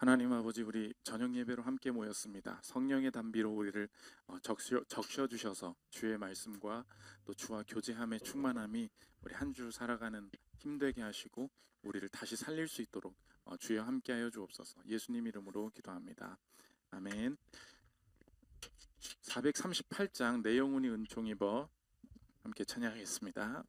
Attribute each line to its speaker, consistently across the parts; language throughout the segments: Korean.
Speaker 1: 하나님 아버지 우리 저녁 예배로 함께 모였습니다. 성령의 담비로 우리를 어, 적셔, 적셔 주셔서 주의 말씀과 또 주와 교제함의 충만함이 우리 한 주 살아가는 힘되게 하시고 우리를 다시 살릴 수 있도록 어, 주여 함께하여 주옵소서. 예수님 이름으로 기도합니다. 아멘. 438장 내 영혼이 은총 입어 함께 찬양하겠습니다.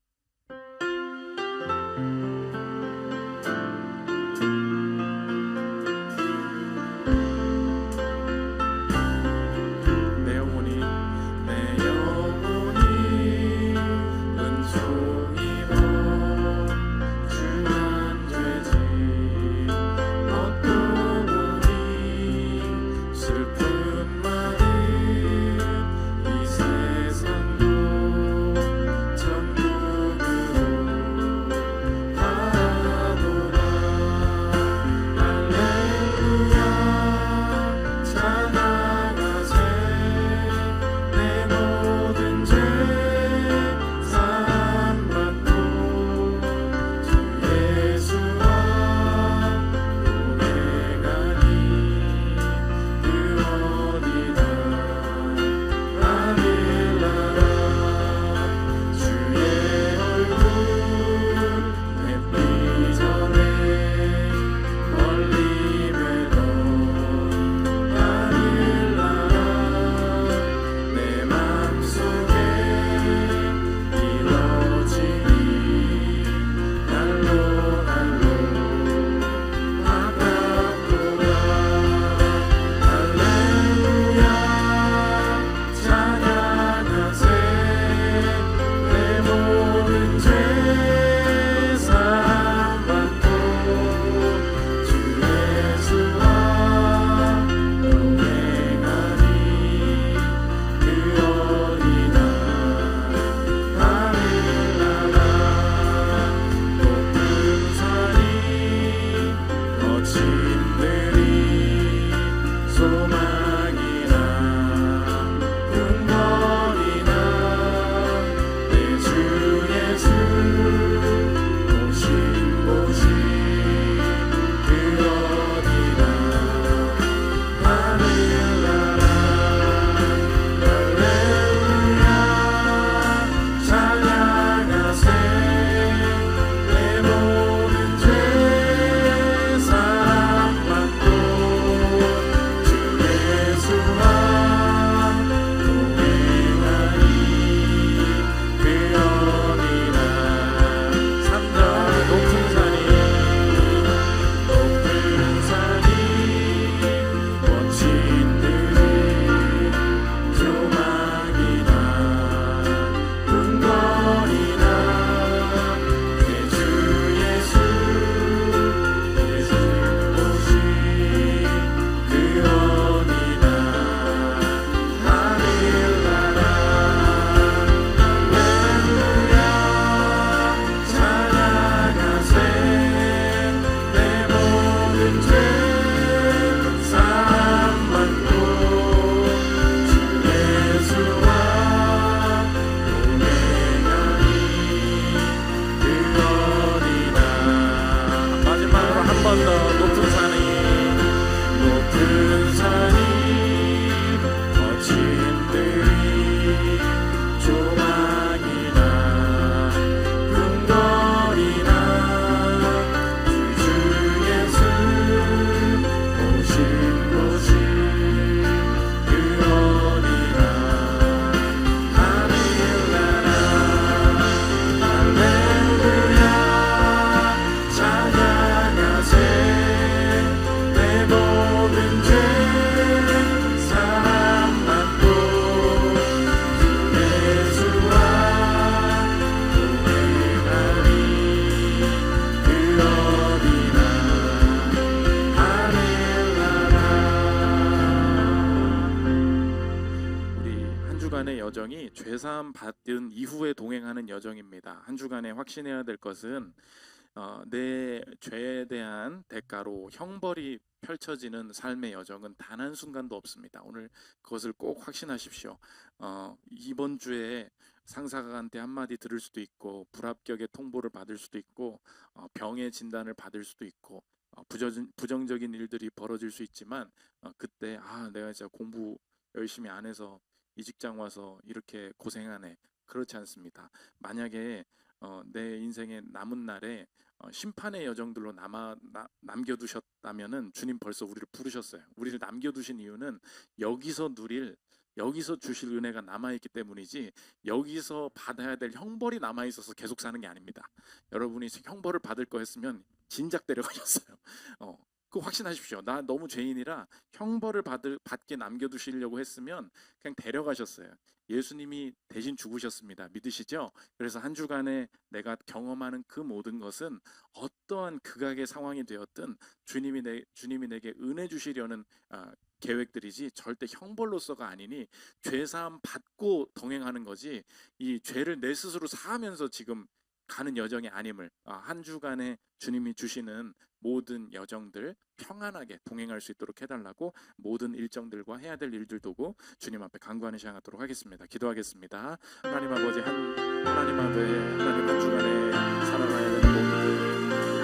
Speaker 1: 주간의 여정이 죄사함 받은 이후에 동행하는 여정입니다. 한 주간에 확신해야 될 것은 어, 내 죄에 대한 대가로 형벌이 펼쳐지는 삶의 여정은 단 한 순간도 없습니다. 오늘 그것을 꼭 확신하십시오. 어, 이번 주에 상사한테 한마디 들을 수도 있고 불합격의 통보를 받을 수도 있고 어, 병의 진단을 받을 수도 있고 어, 부정, 부정적인 일들이 벌어질 수 있지만 어, 그때 아 내가 진짜 공부 열심히 안 해서 이 직장 와서 이렇게 고생하네 그렇지 않습니다. 만약에 어, 내 인생의 남은 날에 어, 심판의 여정들로 남아 나, 남겨두셨다면은 주님 벌써 우리를 부르셨어요. 우리를 남겨두신 이유는 여기서 누릴 여기서 주실 은혜가 남아 있기 때문이지 여기서 받아야 될 형벌이 남아 있어서 계속 사는 게 아닙니다. 여러분이 형벌을 받을 거 했으면 진작 데려가셨어요. 확신하십시오. 나 너무 죄인이라 형벌을 받을 받게 남겨두시려고 했으면 그냥 데려가셨어요. 예수님이 대신 죽으셨습니다. 믿으시죠? 그래서 한 주간에 내가 경험하는 그 모든 것은 어떠한 극악의 상황이 되었든 주님이 내 주님이 내게 은혜 주시려는 아, 계획들이지 절대 형벌로서가 아니니 죄 사함 받고 동행하는 거지 이 죄를 내 스스로 사하면서 지금 가는 여정이 아님을 아, 한 주간에 주님이 주시는 모든 여정들 평안하게 동행할 수 있도록 해달라고 모든 일정들과 해야 될 일들 두고 주님 앞에 간구하는 시간 갖도록 하겠습니다. 기도하겠습니다. 하나님 아버지 한 하나님 앞에 하나님 한 주간에 살아가야 되는 모든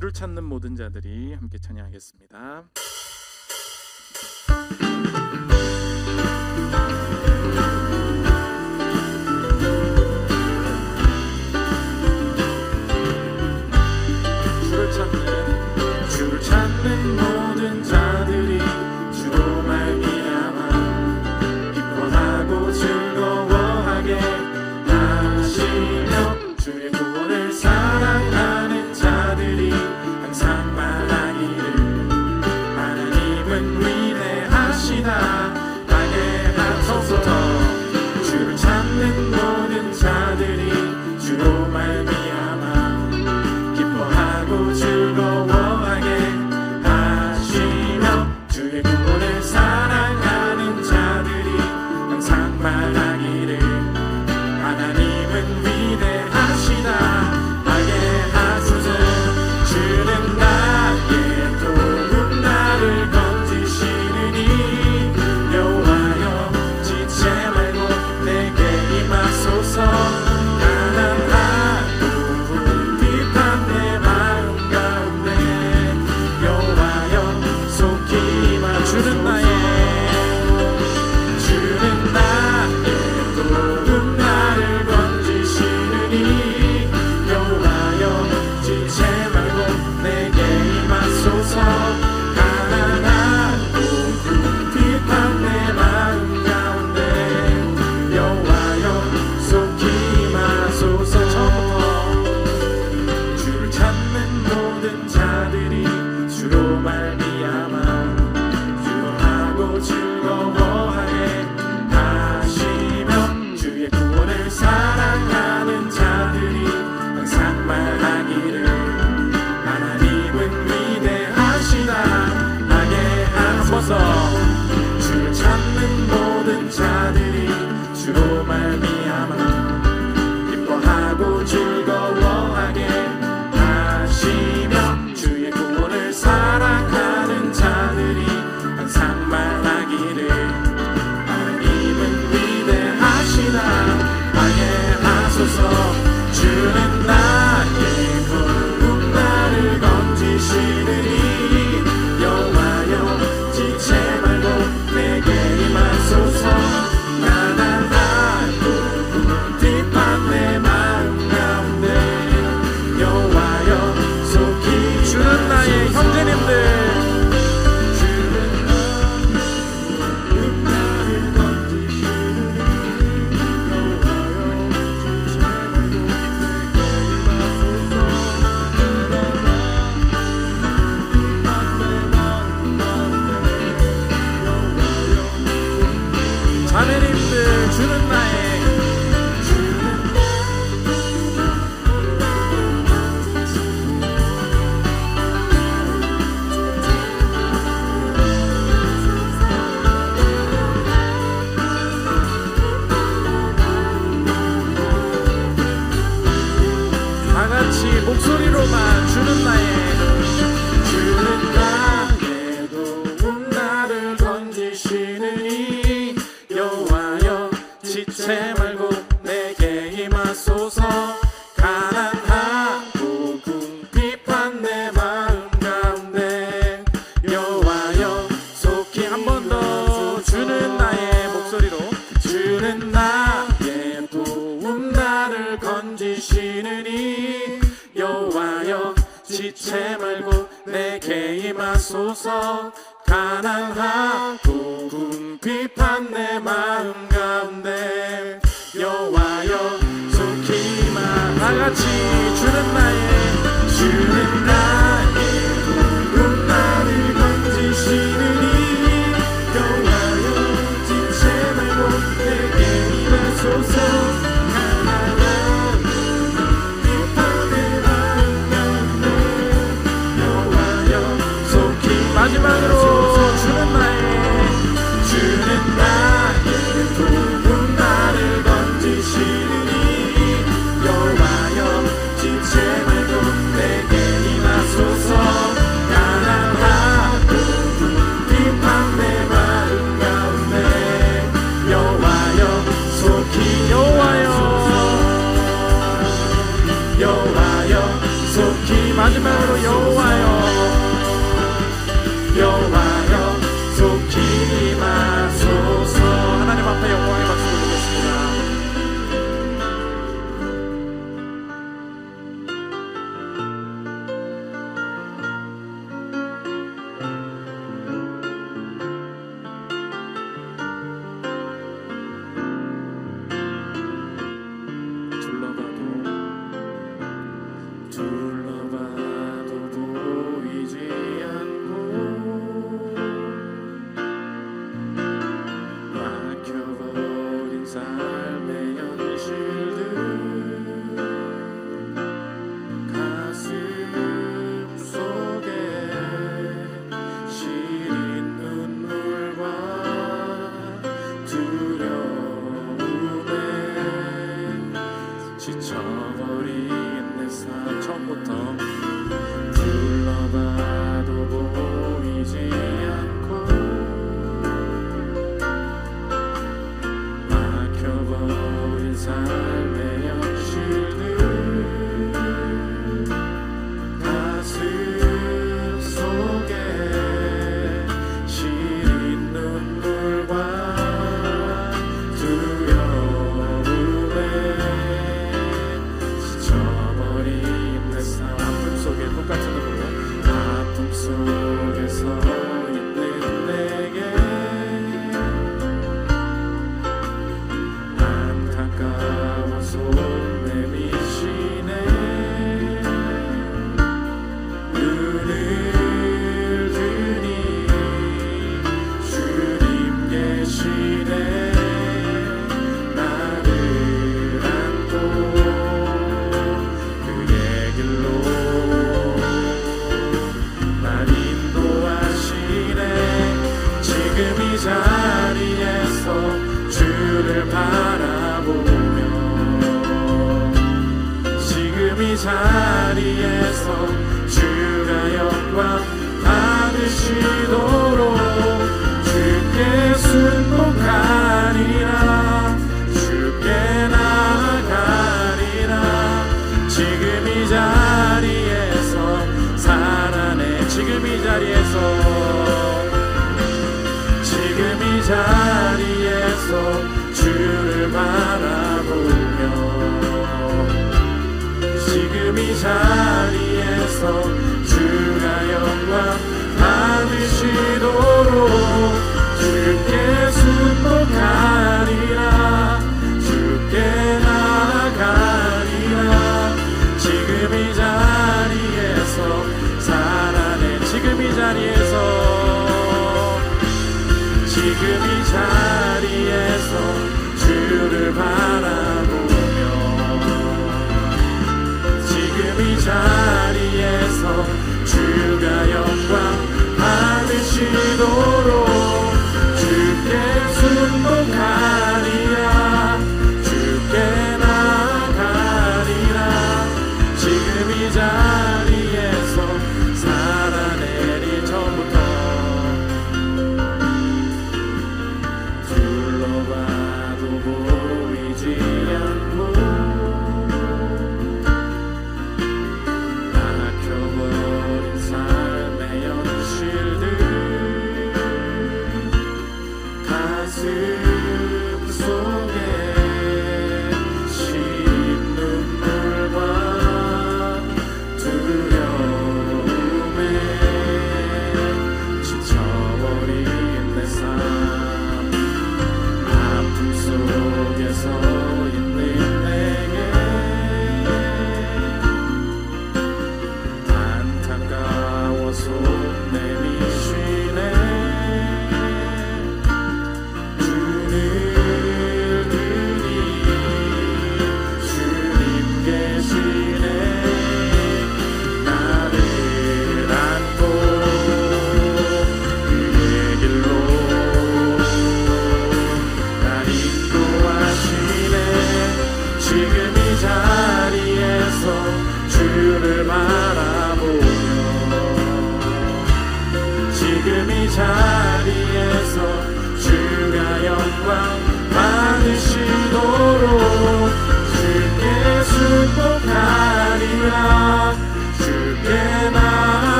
Speaker 1: 주를 찾는 모든 자들이 함께 찬양하겠습니다. 같이 주는 나의 주는 나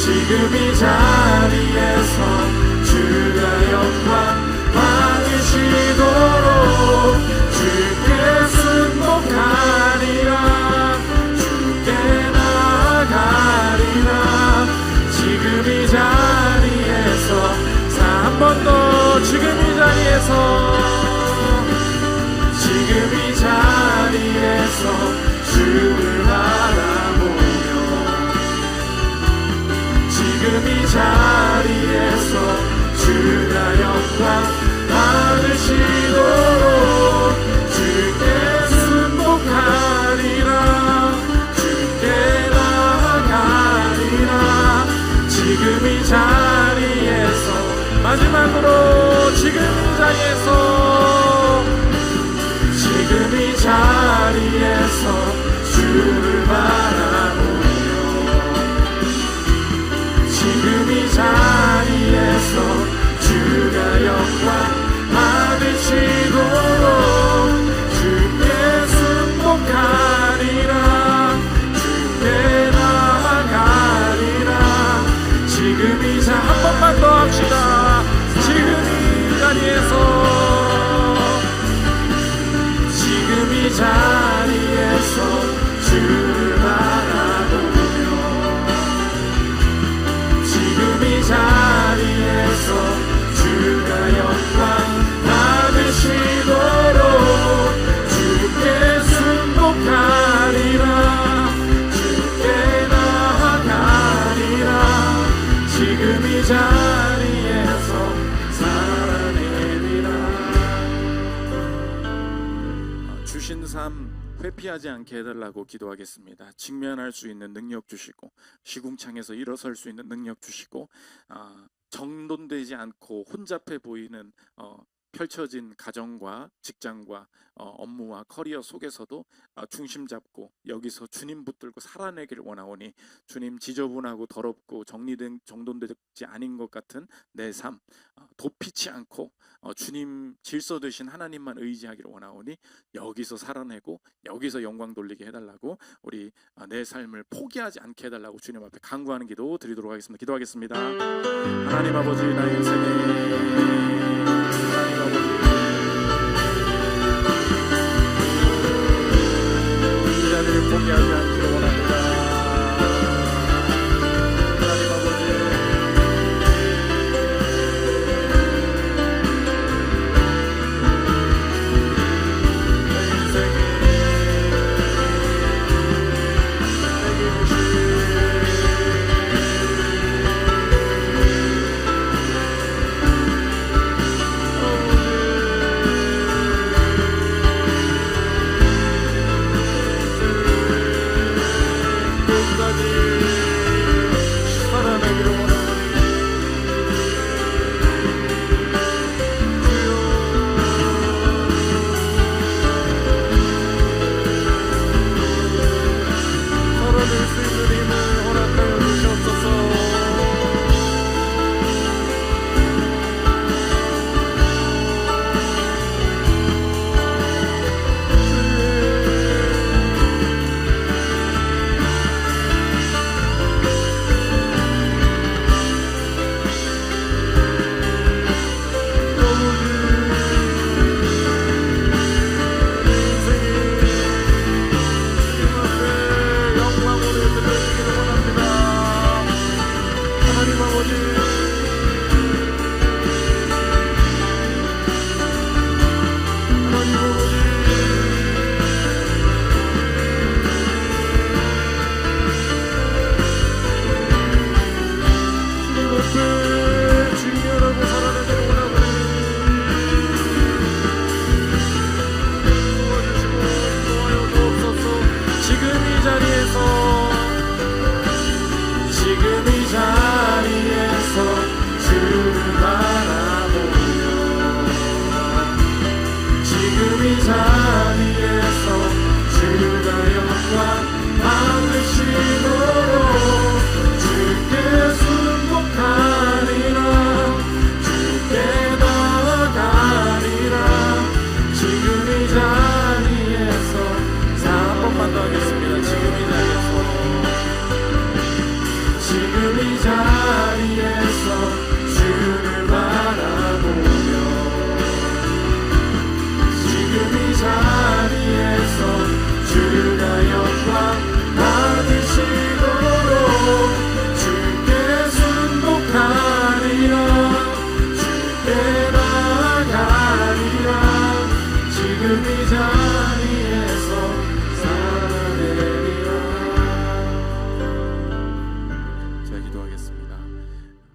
Speaker 1: 지금 이 자리에서 주의 영광 받으시도록 주께 순복하리라. 주께 나아가리라. 지금 이 자리에서 한번 더 지금 이 자리에서. 지금 이 자리에서 자리에서 주가 영광 받으시도록 주께 승복하리라. 주께 나아가리라. 지금 이 자리에서 마지막으로 지금 이 자리에서 지금 이 자리에서 회피하지 않게 해달라고 기도하겠습니다. 직면할 수 있는 능력 주시고 시궁창에서 일어설 수 있는 능력 주시고 아, 정돈되지 않고 혼잡해 보이는 어, 펼쳐진 가정과 직장과 어, 업무와 커리어 속에서도 어, 중심 잡고 여기서 주님 붙들고 살아내기를 원하오니 주님 지저분하고 더럽고 정리된 정돈되지 않은 것 같은 내삶 어, 돕히지 않고 어, 주님 질서 되신 하나님만 의지하기를 원하오니 여기서 살아내고 여기서 영광 돌리게 해달라고 우리 어, 내 삶을 포기하지 않게 해달라고 주님 앞에 간구하는 기도 드리도록 하겠습니다. 기도하겠습니다. 하나님 아버지 나의 인생에 하나님 아버지 이 자리를 포기하지 않기를 원합니다.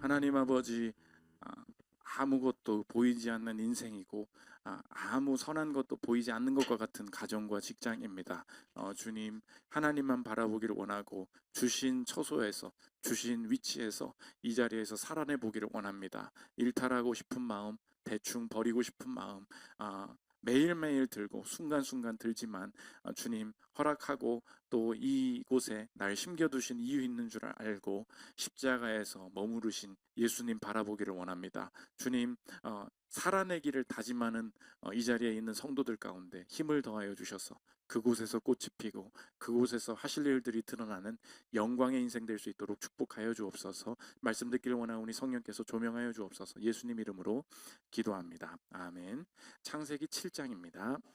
Speaker 1: 하나님 아버지 아, 아무것도 보이지 않는 인생이고 아, 아무 선한 것도 보이지 않는 것과 같은 가정과 직장입니다. 어, 주님 하나님만 바라보기를 원하고 주신 처소에서 주신 위치에서 이 자리에서 살아내 보기를 원합니다. 일탈하고 싶은 마음, 대충 버리고 싶은 마음, 아, 매일매일 들고 순간순간 들지만 아, 주님 허락하고 또 이곳에 날 심겨두신 이유 있는 줄 알고 십자가에서 머무르신 예수님 바라보기를 원합니다. 주님 어, 살아내기를 다짐하는 어, 이 자리에 있는 성도들 가운데 힘을 더하여 주셔서 그곳에서 꽃이 피고 그곳에서 하실 일들이 드러나는 영광의 인생 될 수 있도록 축복하여 주옵소서. 말씀 듣기를 원하오니 성령께서 조명하여 주옵소서. 예수님 이름으로 기도합니다. 아멘. 창세기 7장입니다.